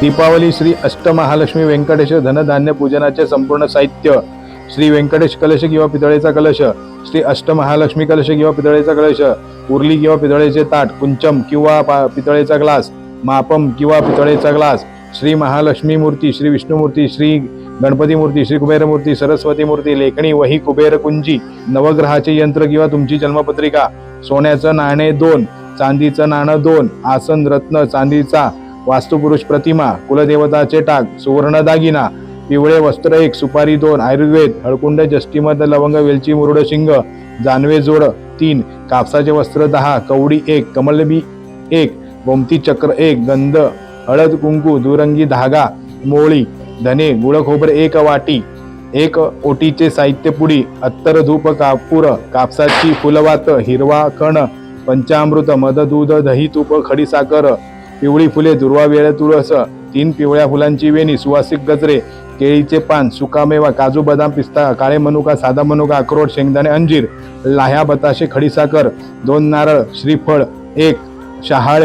दीपावली श्री अष्टमहालक्ष्मी व्यंकटेश धनधान्य पूजनाचे संपूर्ण साहित्य श्री व्यंकटेश कलश किंवा पितळेचा कलश श्री अष्टमहालक्ष्मी कलश किंवा पितळेचा कलश उरली किंवा पितळेचे ताट कुंचम किंवा पा- पितळेचा ग्लास मापम किंवा पितळेचा ग्लास श्री महालक्ष्मी मूर्ती श्री विष्णू मूर्ती श्री गणपती मूर्ती श्री कुबेर मूर्ती सरस्वती मूर्ती लेखणी वही कुबेर कुंजी नवग्रहाचे यंत्र किंवा तुमची जन्मपत्रिका सोन्याचं नाणे दोन चांदीचं नाणं दोन आसन रत्न चांदीचा वास्तुपुरुष प्रतिमा कुलदेवताचे टाक सुवर्ण दागिना पिवळे वस्त्र एक सुपारी दोन आयुर्वेद हळकुंड जष्टीमध लवंग वेलची मुरुड शिंग जानवे जोड तीन कापसाचे वस्त्र दहा कवडी एक कमलबी एक गोमती चक्र एक गंध हळद कुंकू दुरंगी धागा मोळी धने गुळखोबर एक वाटी एक ओटीचे साहित्य पुडी अत्तर धूप कापूर कापसाची फुलवात हिरवा कण पंचामृत मध दूध दही तूप खडीसाखर पिवळी फुले दुर्वा वेळ तुळस तीन पिवळ्या फुलांची वेणी सुवासिक गजरे केळीचे पान सुकामेवा काजू बदाम पिस्ता काळे मनुका साधा मनुका अक्रोड शेंगदाणे अंजीर लाह्या बताशे खडीसाकर दोन नारळ श्रीफळ एक शहाळ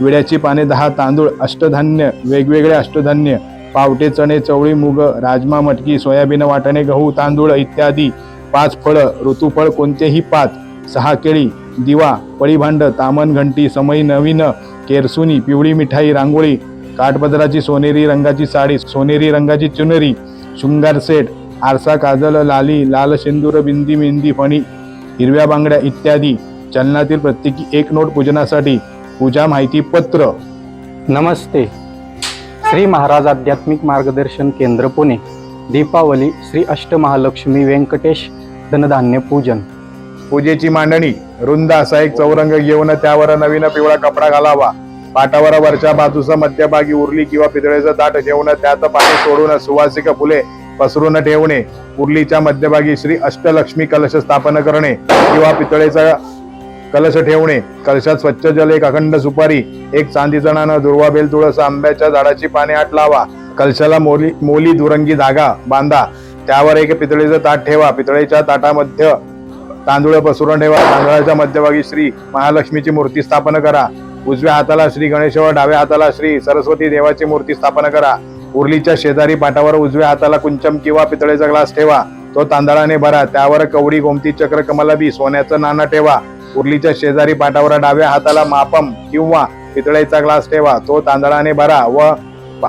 विड्याची पाने दहा तांदूळ अष्टधान्य वेगवेगळे अष्टधान्य पावटे चणे चवळी मूग राजमा मटकी सोयाबीन वाटाणे गहू तांदूळ इत्यादी पाच फळं ऋतुफळ कोणतेही पाच सहा केळी दिवा पळीभांड तामन घंटी समई नवीन केरसुनी पिवळी मिठाई रांगोळी काठपदराची सोनेरी रंगाची साडी सोनेरी रंगाची चुनरी शृंगार सेट आरसा काजल लाली लाल शेंदूर बिंदी मेहंदी फणी हिरव्या बांगड्या इत्यादी. चलनातील प्रत्येकी एक नोट पूजनासाठी पूजा माहिती पत्र. नमस्ते. श्री महाराज आध्यात्मिक मार्गदर्शन केंद्र पुणे. दीपावली श्री अष्टमहालक्ष्मी व्यंकटेश धनधान्य पूजन. पूजेची मांडणी रुंद असा एक चौरंग घेऊन त्यावर नवीन पिवळा कपडा घालावा. पाटावर वरच्या बाजूचा मध्यभागी उरली किंवा पितळेचं ताट ठेवून त्यात पाणी सोडून सुवासिक फुले पसरून ठेवणे. उरलीच्या मध्यभागी श्री अष्टलक्ष्मी कलश स्थापन करणे किंवा पितळेचा कलश ठेवणे. कलशात स्वच्छ जल एक अखंड सुपारी एक चांदीचं नाणं दुर्वा बेल तुळस आंब्याच्या झाडाची पाने आट लावा. कलशाला मोली मोली दुरंगी धागा बांधा. त्यावर एक पितळेचं ताट ठेवा. पितळेच्या ताटामध्ये तांदूळ पसरून ठेवा. तांदळाच्या मध्यभागी श्री महालक्ष्मीची मूर्ती स्थापन करा. उजव्या हाताला श्री गणेश व डाव्या हाताला श्री सरस्वती देवाची मूर्ती स्थापन करा. उर्लीच्या शेजारी पाटावर उजव्या हाताला कुंचम किंवा पितळेचा ग्लास ठेवा. तो तांदळाने भरा. त्यावर कवडी गोमती चक्र कमलबी सोन्याचं नाणं ठेवा. उर्लीच्या शेजारी पाटावर डाव्या हाताला मापम किंवा पितळेचा ग्लास ठेवा. तो तांदळाने भरा व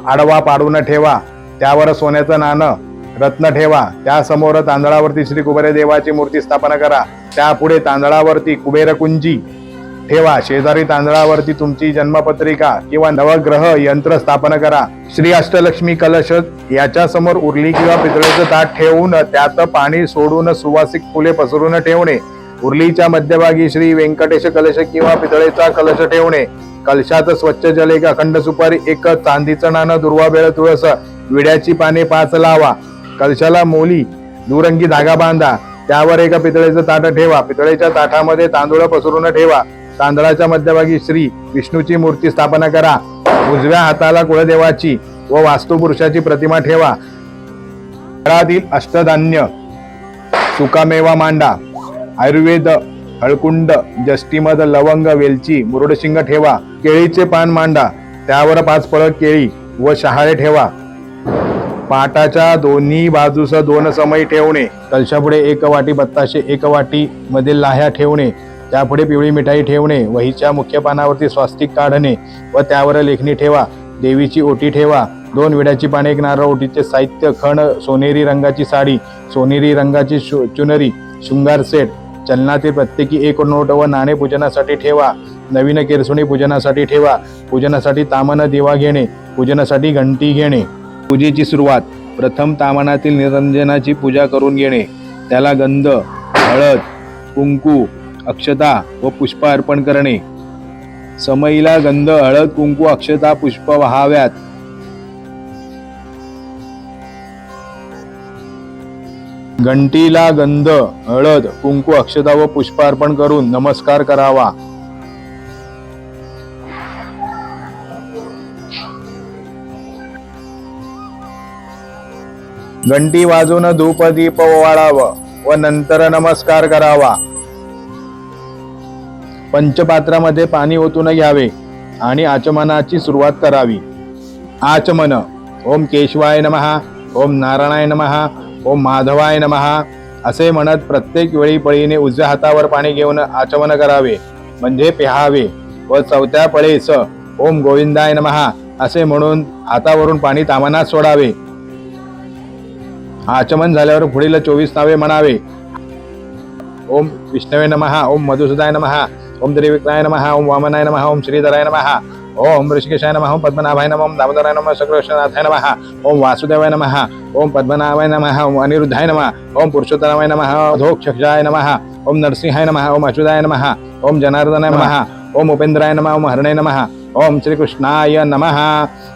आडवा पाडून ठेवा. त्यावर सोन्याचं नाणं रत्न ठेवा. त्यासमोर तांदळावरती श्री कुबेर देवाची मूर्ती स्थापना करा. त्यापुढे तांदळावरती कुबेरकुंजी ठेवा. शेजारी तांदळावरती तुमची जन्मपत्रिका किंवा नवग्रह यंत्र स्थापन करा. श्री अष्टलक्ष्मी कलश याच्या समोर उरली किंवा पितळेचं ताट ठेवून त्यात पाणी सोडून सुवासिक फुले पसरून ठेवणे. उरलीच्या मध्यभागी श्री व्यंकटेश कलश किंवा पितळेचा कलश ठेवणे. कलशात स्वच्छ जल एक अखंड सुपारी एक चांदीचं नाणं दुर्वा बेळ तुळस विड्याची पाने पाच लावा. कलशाला मोली दुरंगी धागा बांधा त्यावर एका पितळेचं ताट ठेवा. पितळेच्या ताटामध्ये तांदूळ पसरून ठेवा. तांदळाच्या मध्यभागी श्री विष्णूची मूर्ती स्थापना करा. उजव्या हाताला कुळदेवाची व वास्तुपुरुषाची प्रतिमा ठेवा. फळातील अष्टधान्य सुकामेवा मांडा. आयुर्वेद हळकुंड जष्टीमध लवंग वेलची मुरुडशिंग ठेवा. केळीचे पान मांडा. त्यावर पाच फळं केळी व शहाळे ठेवा. पाटाच्या दोन्ही बाजूस दोन समय ठेवणे. कलशापुढे एक वाटी बत्ताशे एक वाटी मध्ये लाह्या ठेवणे. त्यापुढे पिवळी मिठाई ठेवणे. वहीच्या मुख्य पानावरती स्वास्तिक काढणे व त्यावर लेखणी ठेवा. देवीची ओटी ठेवा. दोन विड्याची पाने एक नारळ ओटीचे साहित्य खण सोनेरी रंगाची साडी सोनेरी रंगाची शु- चुनरी शृंगार सेट. चलनातील प्रत्येकी एक नोट व नाणे पूजनासाठी ठेवा. नवीन केरसुणी पूजनासाठी ठेवा. पूजनासाठी तामन दिवा घेणे. पूजनासाठी घंटी घेणे. पूजेची सुरुवात प्रथम तामानातील निरंजनाची पूजा करून घेणे त्याला गंध हळद कुंकू अक्षता व पुष्प अर्पण करणे. समईला गंध हळद कुंकू अक्षता पुष्प व्हाव्यात. घंटीला गंध हळद कुंकू अक्षता व पुष्प अर्पण करून नमस्कार करावा. घंटी वाजून धूप दीप ओवाळावं व नंतर नमस्कार करावा. पंचपात्रामध्ये पाणी ओतून घ्यावे आणि आचमनाची सुरुवात करावी. आचमन. ओम केशवाय नमहा ओम नारायणाय नमहा ओम माधवाय नमहा असे म्हणत प्रत्येक वेळी पळीने उजव्या हातावर पाणी घेऊन आचमन करावे म्हणजे पिहावे व चौथ्या पळीस ओम गोविंदाय नमहा असे म्हणून हातावरून पाणी तामनात सोडावे. आचमन झाल्यावर पुढील चोवीस नावे म्हणावे ओम विष्णवे नमः ओम मधुसूदाय नमः ओम त्रिविक्राय नमः ओम वामनाय नमः ओम श्रीधराय नमः ओम ऋषिकेशाय नमः ओम पद्मनाभाय नमः ओम दामोदराय नमः सकृष्णनाथाय नमः ओम वासुदेवाय नमः ओम पद्मनाभाय नमः ओम अनिरुद्धाय नमः ओम पुरुषोत्तमाय नमः धोक्षाय नमः ओम नरसिंहाय नमः ओम अच्युताय नमः ओम जनार्दनाय नमः ओम उपेंद्राय नमः ओम हरणे नमः ओम श्रीकृष्णाय नमः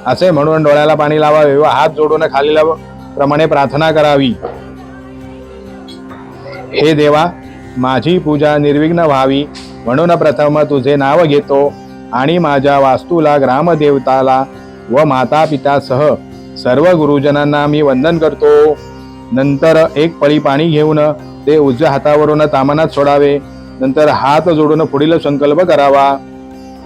असे म्हणून डोळ्याला पाणी लावावे व हात जोडून खाली लावा प्रमाणे प्रार्थना करावी. हे देवा माझी पूजा निर्विघ्न व्हावी. म्हणून प्रथम तुझे नाव घेतो आणि माझ्या वास्तूला ग्रामदेवताला व माता पितासह सर्व गुरुजनांना मी वंदन करतो. नंतर एक पळी पाणी घेऊन ते उजव्या हातावरून तामनात सोडावे. नंतर हात जोडून पुढील संकल्प करावा.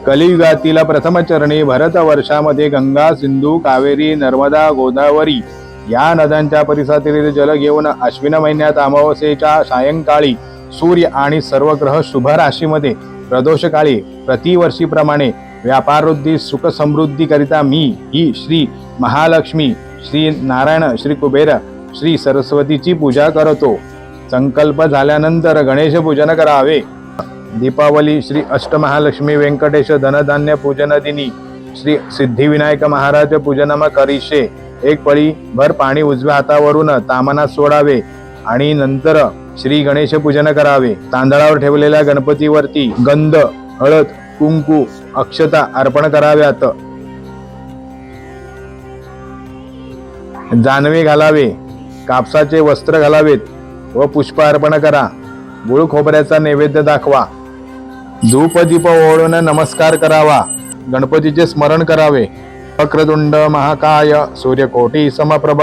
कलियुगातील प्रथम चरणी भरत वर्षामध्ये गंगा सिंधू कावेरी नर्मदा गोदावरी या नद्यांच्या परिसरातील जल घेऊन अश्विन महिन्यात अमावस्येच्या सायंकाळी सूर्य आणि सर्व ग्रह शुभ राशीमध्ये प्रदोषकाळी प्रतिवर्षीप्रमाणे व्यापारवृद्धी सुख समृद्धीकरिता मी ही श्री महालक्ष्मी श्री नारायण श्री कुबेर श्री सरस्वतीची पूजा करतो. संकल्प झाल्यानंतर गणेश पूजन करावे. दीपावली श्री अष्टमहालक्ष्मी व्यंकटेश धनधान्य पूजन दिनी श्री सिद्धिविनायक महाराज पूजनम करिषे एक पळी भर पाणी उजव्या हातावरून तामनात सोडावे आणि नंतर श्री गणेश पूजन करावे. तांदळावर ठेवलेल्या गणपतीवरती गंध हळद कुंकू अक्षता अर्पण कराव्यात. जानवे घालावे कापसाचे वस्त्र घालावेत व पुष्प अर्पण करा. गुळ खोबऱ्याचा नैवेद्य दाखवा. धूप दीप ओळून नमस्कार करावा. गणपतीचे स्मरण करावे. वक्रतुंड महाकाय सूर्यकोटी समप्रभ।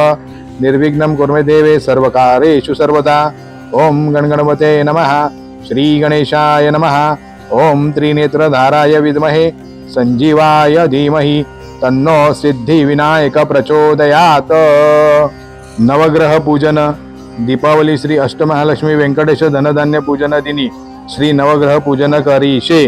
निर्विघ्नं कुर्मे देवे सर्वकारेषु सर्वदा। ओम गणगणपते नमः। श्री गणेशाय नमः। ओम त्रिनेत्रधाराय विद्महे। संजीवाय धीमहि। तन्नो सिद्धिविनायक प्रचोदयात। नवग्रह पूजन दीपावली श्री अष्टमहालक्ष्मी व्यंकटेश धनधान्य पूजन दिनी श्री नवग्रह पूजन करीशे।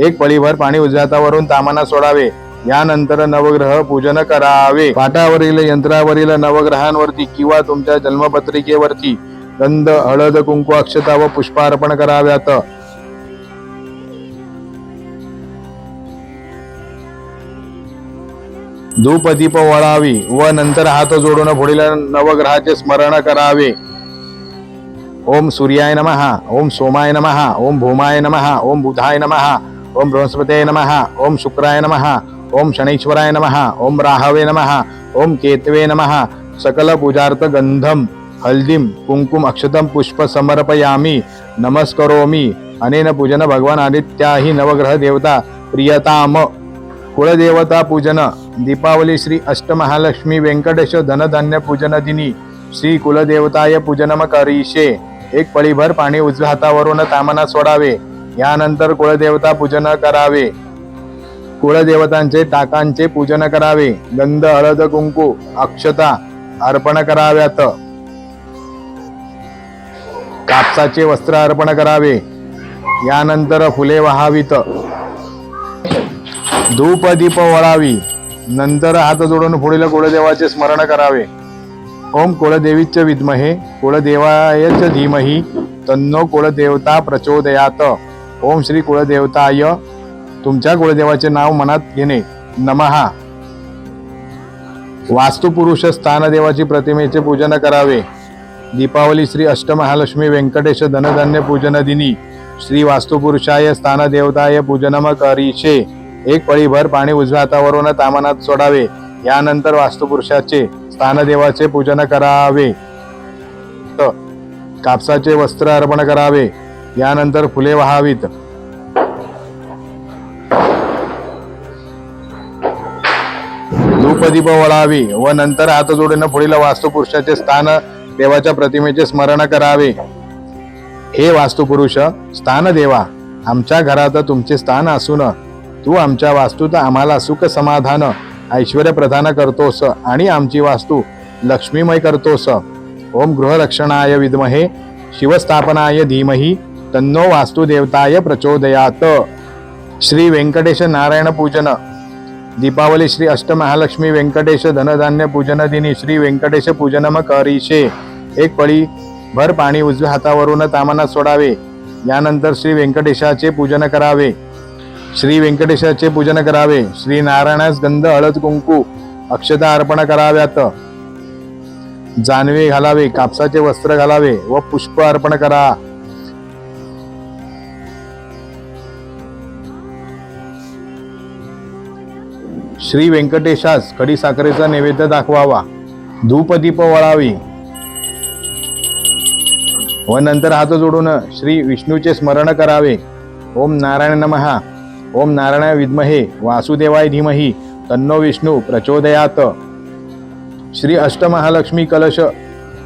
एक पळीभर पाणी उजातावरून तामाना सोडावे। यानंतर नवग्रह पूजन करावे. पाटावरील यंत्रावरील नवग्रहांवरती किंवा तुमच्या जन्मपत्रिकेवरती गंध हळद कुंकू अक्षता व पुष्पार्पण कराव्यात. धूप दीप वळावी व नंतर हात जोडून पुढील नवग्रहाचे स्मरण करावे. ओम सूर्याय नमः ओम सोमाय नमः ओम भूमाय नमः ओम बुधाय नमहा ओम बृहस्पते नमः ओम शुक्राय नमहा ओम शनैश्वराय नमः ओम राहवे नमः ओम केतवे नमः। सकल पूजार्थ गंधम हल्दीम कुंकुम अक्षतम पुष्प समर्पयामी नमस्करोमी। अनेन पूजन भगवान आदित्याही नवग्रह देवता प्रियताम। कुळदेवता पूजन दीपावली श्री अष्टमहालक्ष्मी व्यंकटेश धनधान्य पूजन दिनी श्री कुलदेवताय पूजनम करीशे एक पळीभर पाणी उजव्या हातावरून तामना सोडावे यानंतर कुळदेवता पूजन करावे। कुळदेवतांचे टाकांचे पूजन करावे. गंध हळद कुंकू अक्षता अर्पण कराव्यात. कापसाचे वस्त्र अर्पण करावे. यानंतर फुले वहावीत. धूप दीप वळावी नंतर हात जोडून पुढील कुळदेवाचे स्मरण करावे. ओम कुळदेवीच विद्महे कुळदेवायच धीमहि तन्नो कुळदेवता प्रचोदयात. ओम श्री कुळदेवताय तुमच्या कुळदेवाचे नाव मनात घेणे. नमहा. वास्तुपुरुष स्थानदेवाची प्रतिमेचे पूजन करावे. दीपावली श्री अष्टमहालक्ष्मी व्यंकटेश धनधान्य पूजन दिनी श्री वास्तुपुरुषाय स्थानदेवताय पूजनम करीशे एक पळीभर पाणी उजव्या हातावरून तामानात सोडावे. यानंतर वास्तुपुरुषाचे स्थानदेवाचे पूजन करावे. त- कापसाचे वस्त्र अर्पण करावे. यानंतर फुले वहावीत. प्रदीप वळावी व नंतर हात जोडून पुढील वास्तुपुरुषाचे स्थान देवाच्या प्रतिमेचे स्मरण करावे. हे वास्तुपुरुष स्थान देवा आमच्या घरात तुमचे स्थान असून तू आमच्या वास्तूत आम्हाला सुख समाधान ऐश्वर प्रदान करतोस आणि आमची वास्तू लक्ष्मीमय करतोस. ओम गृहरक्षणाय विद्महे शिवस्थापनाय धीमहि तन्नो वास्तुदेवताय प्रचोदयात. श्री व्यंकटेश नारायण पूजन. दीपावली श्री अष्टमहालक्ष्मी व्यंकटेश धनधान्य पूजन दिनी श्री व्यंकटेश पूजनम करीशे एक पळी भर पाणी उजव्या हातावरून तामाना सोडावे. यानंतर श्री व्यंकटेशाचे पूजन करावे. श्री व्यंकटेशाचे पूजन करावे. श्री नारायणास गंध हळद कुंकू अक्षता अर्पण कराव्यात. जानवे घालावे कापसाचे वस्त्र घालावे व पुष्प अर्पण करा. श्री व्यंकटेशास कडी साखरेचा नैवेद्य दाखवावा. धूपदीप वळावी. व नंतर हात जोडून श्री विष्णूचे स्मरण करावे. ओम नारायण नमहा ओम नारायण विद्महे. वासुदेवाय धीमहि. तन्नो विष्णू प्रचोदयात. श्री अष्टमहालक्ष्मी कलश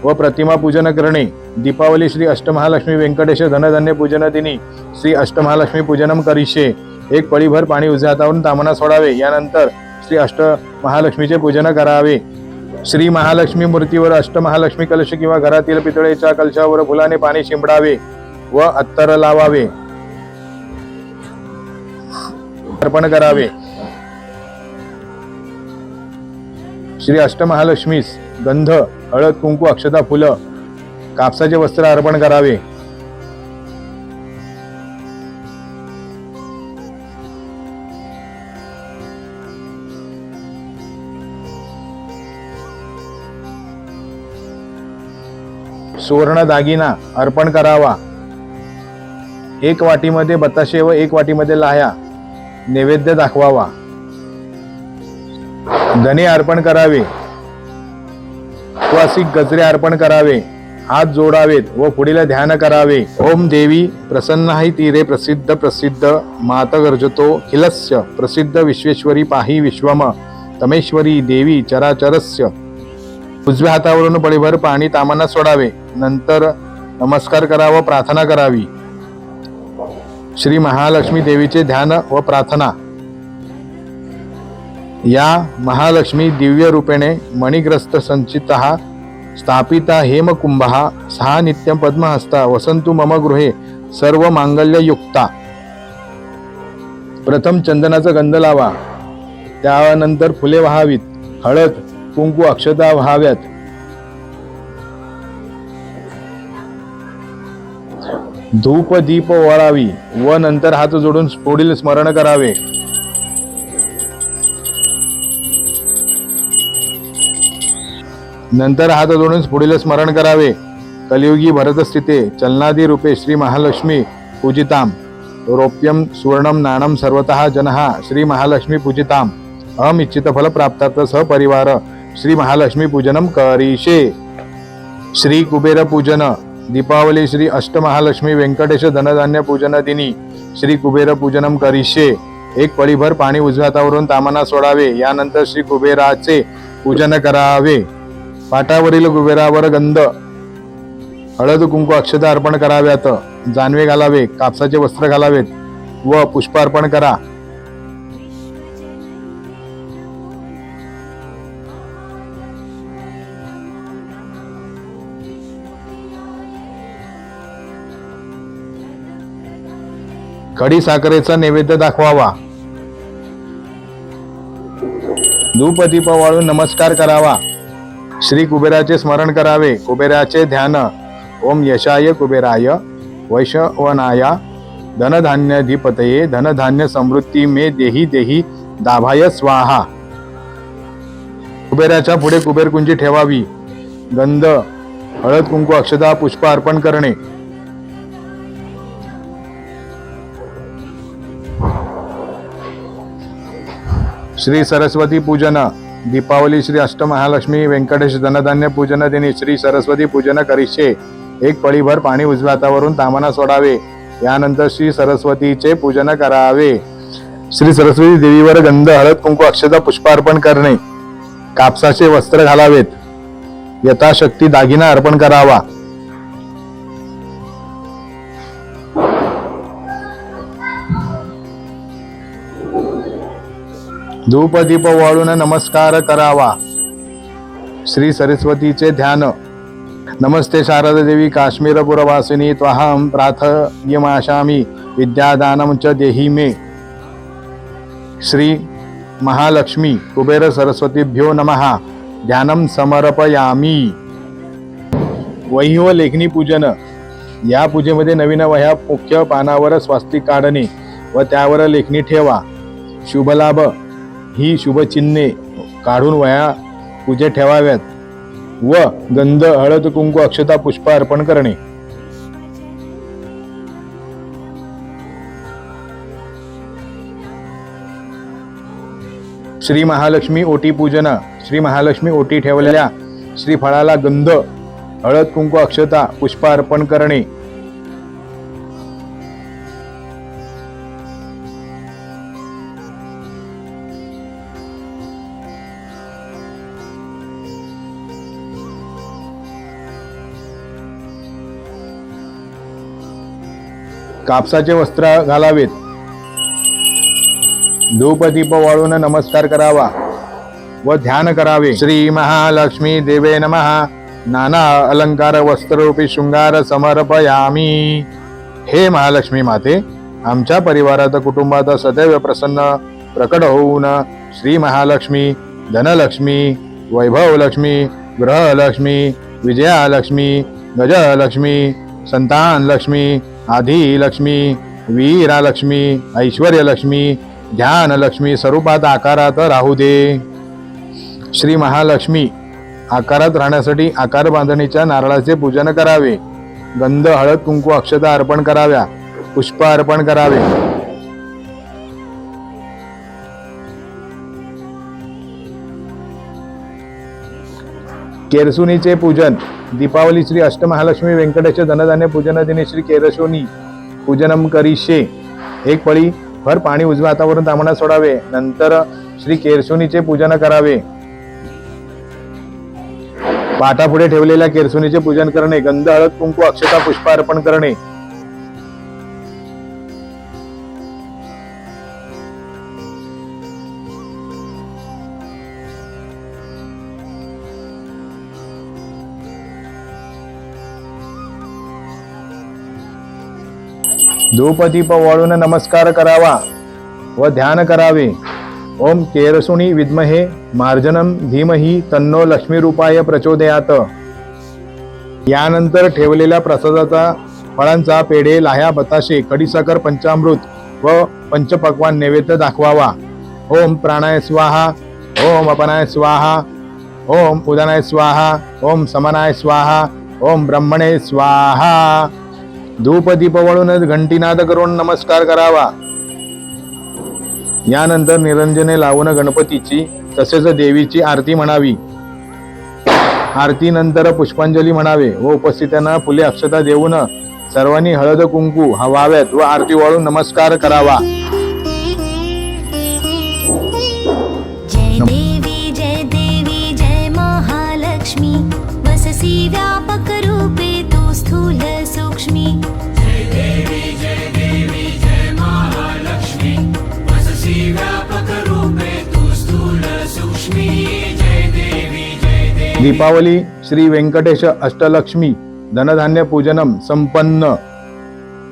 व प्रतिमा पूजन करणे. दीपावली श्री अष्टमहालक्ष्मी व्यंकटेश धनधन्य पूजन दिनी श्री अष्टमहालक्ष्मी पूजनम करिष्ये. एक पळीभर पाणी उजळातावरून तामना सोडावे. यानंतर श्री अष्ट महालक्ष्मीचे पूजन करावे. श्री महालक्ष्मी मूर्तीवर अष्टमहालक्ष्मी कलश किंवा घरातील पितळेच्या कलशावर फुलाने पाणी शिंपडावे व अत्तर लावावे. अर्पण करावे. श्री अष्टमहालक्ष्मीस गंध हळद कुंकू अक्षता फुलं कापसाचे वस्त्र अर्पण करावे. सुवर्ण दागिना अर्पण करावा. एक वाटीमध्ये बताशे व एक वाटीमध्ये लाह्या. नैवेद्य दाखवावा. धने अर्पण करावे. उपवासिक गजरे अर्पण करावे. हात जोडावेत व पुढील ध्यान करावे. ओम देवी प्रसन्न तीरे प्रसिद्ध प्रसिद्ध. मात गर्जतो किलस्य प्रसिद्ध विश्वेश्वरी पाही विश्वम. तमेश्वरी देवी चराचरस्य. उजव्या हातावरून पळीभर पाणी तामांना सोडावे. नंतर नमस्कार करा व प्रार्थना करावी. श्री महालक्ष्मी देवीचे ध्यान व प्रार्थना. या महालक्ष्मी दिव्य रूपेणे मणिग्रस्त संचित स्थापिता हेमकुंभ सहा नित्यम पद्महस्ता वसंतु मम गृहे सर्व मांगल्ययुक्ता. प्रथम चंदनाचा गंध लावा. त्यानंतर फुले वाहावीत. हळद कुंकू अक्षता व्हाव्यात. धूप दीप वळावी व नंतर हात जोडून पुढील स्मरण करावे. नंतर हात जोडून पुढील स्मरण करावे. कलियुगी भरतस्थिते चलनादी रूपे श्री महालक्ष्मी पूजिताम. रौप्यम सुवर्णम नाणम सर्वतः जनहा श्री महालक्ष्मी पूजिताम. अहम इच्छित फल प्राप्तात सहपरिवार श्री महालक्ष्मी पूजनम करीशे श्री कुबेर पूजन दीपावली श्री अष्टमहालक्ष्मी व्यंकटेश धनधान्य पूजन दिनी श्री कुबेर पूजनम करीशे एक पळीभर पाणी उजव्या तामाना सोडावे यानंतर श्री कुबेराचे पूजन करावे. पाटावरील कुबेरावर गंध हळद कुंकू अक्षता अर्पण कराव्यात. जानवे घालावे कापसाचे वस्त्र घालावेत व पुष्प अर्पण करा. खडी साखरेचा नैवेद्य दाखवावा. धूपदीप वाळून नमस्कार करावा. श्री कुबेराचे स्मरण करावे. कुबेराचे ध्यान. ओम यशाय कुबेराय वैशवनाया धनधान्य धीपतये. धनधान्य समृद्धी मे देही देही दाभाय स्वाहा. कुबेराच्या पुढे कुबेर कुंजी ठेवावी. गंध हळद कुंकू अक्षदा पुष्प अर्पण करणे. श्री सरस्वती पूजन दीपावली श्री अष्टमहालक्ष्मी व्यंकटेश धनधान्य पूजन दिनी श्री सरस्वती पूजन करिष्ये. एक पळीभर पाणी उजव्या हातावरून तामाना सोडावे. यानंतर श्री सरस्वतीचे पूजन करावे. श्री सरस्वती देवीवर गंध हळद कुंकू अक्षता पुष्पार्पण करणे. कापसाचे वस्त्र घालावेत. यथाशक्ती दागिना अर्पण करावा. धूपदीप वाळून नमस्कार करावा. श्री सरस्वतीचे ध्यान. नमस्ते शारद देवी काश्मीरपुरवासिनी त्वाहम प्राथयमाशामी विद्यादानं च देहि मे. श्री महालक्ष्मी कुबेर सरस्वतीभ्यो नमः. ध्यानं समर्पयामी. वही व लेखनी पूजन. या पूजेमध्ये नवीन वह्या मुख्य पानावर स्वास्तिक काढणे व त्यावर लेखणी ठेवा. शुभलाभ ही शुभचिन्हे काढून वया पूजेत ठेवाव्यात. व गंध हळद कुंकू अक्षता पुष्प अर्पण करणे. श्री महालक्ष्मी ओटी पूजना. श्री महालक्ष्मी ओटी ठेवलेल्या श्रीफळाला गंध हळद कुंकू अक्षता पुष्प अर्पण करणे. कापसाचे वस्त्र घालावेत. धूपदीप वाळून नमस्कार करावा व ध्यान करावे. श्री महालक्ष्मी देवे नमहा नाना अलंकार वस्त्ररूपी शृंगार समर्पयामी. हे महालक्ष्मी माते आमच्या परिवारात कुटुंबात सदैव प्रसन्न प्रकट होऊन श्री महालक्ष्मी धनलक्ष्मी वैभवलक्ष्मी ग्रहलक्ष्मी विजयालक्ष्मी गजलक्ष्मी संतानलक्ष्मी आधी लक्ष्मी वीरालक्ष्मी ऐश्वर्यलक्ष्मी ध्यानलक्ष्मी स्वरूपात आकारात राहू दे. श्री महालक्ष्मी आकारात राहण्यासाठी आकार बांधणीच्या नारळाचे पूजन करावे. गंध हळद कुंकू अक्षता अर्पण कराव्या. पुष्प अर्पण करावे. केरसुनीचे पूजन दीपावली श्री अष्टमहालक्ष्मी व्यंकटेश धनधान्य पूजन दिने श्री केरसोनी पूजनम करीशे. एक पळी भर पाणी उजव्या हातावरून तांबण्यात सोडावे नंतर श्री केरसुनीचे पूजन करावे. पाटापुढे ठेवलेल्या केरसुनीचे पूजन करणे गंध हळद कुंकू अक्षता पुष्प अर्पण करणे. धूपदीप वाळून नमस्कार करावा व ध्यान करावे. ओम केरसुणी विद्महे मार्जनम धीमही तन्नो लक्ष्मीरूपाय प्रचोदयात. यानंतर ठेवलेल्या प्रसादाचा फळांचा पेढे लाह्या बताशे कडीसाखर पंचामृत व पंचपक्वान नैवेद्य दाखवावा. ओम प्राणाय स्वाहा ओम अपनाय स्वाहा ओम उदनाय स्वाहा ओम समनाय स्वाहा ओम ब्रह्मणे स्वाहा. धूपदीप वळूनच घंटीनाद करून नमस्कार करावा. यानंतर निरंजने लावून गणपतीची तसेच देवीची आरती म्हणावी. आरतीनंतर पुष्पांजली म्हणावे व उपस्थितांना फुले अक्षता देऊन सर्वांनी हळद कुंकू हवाव्यात व आरती वाळून नमस्कार करावा. दीपावली श्री व्यंकटेश अष्टलक्ष्मी धनधान्य पूजनम संपन्न.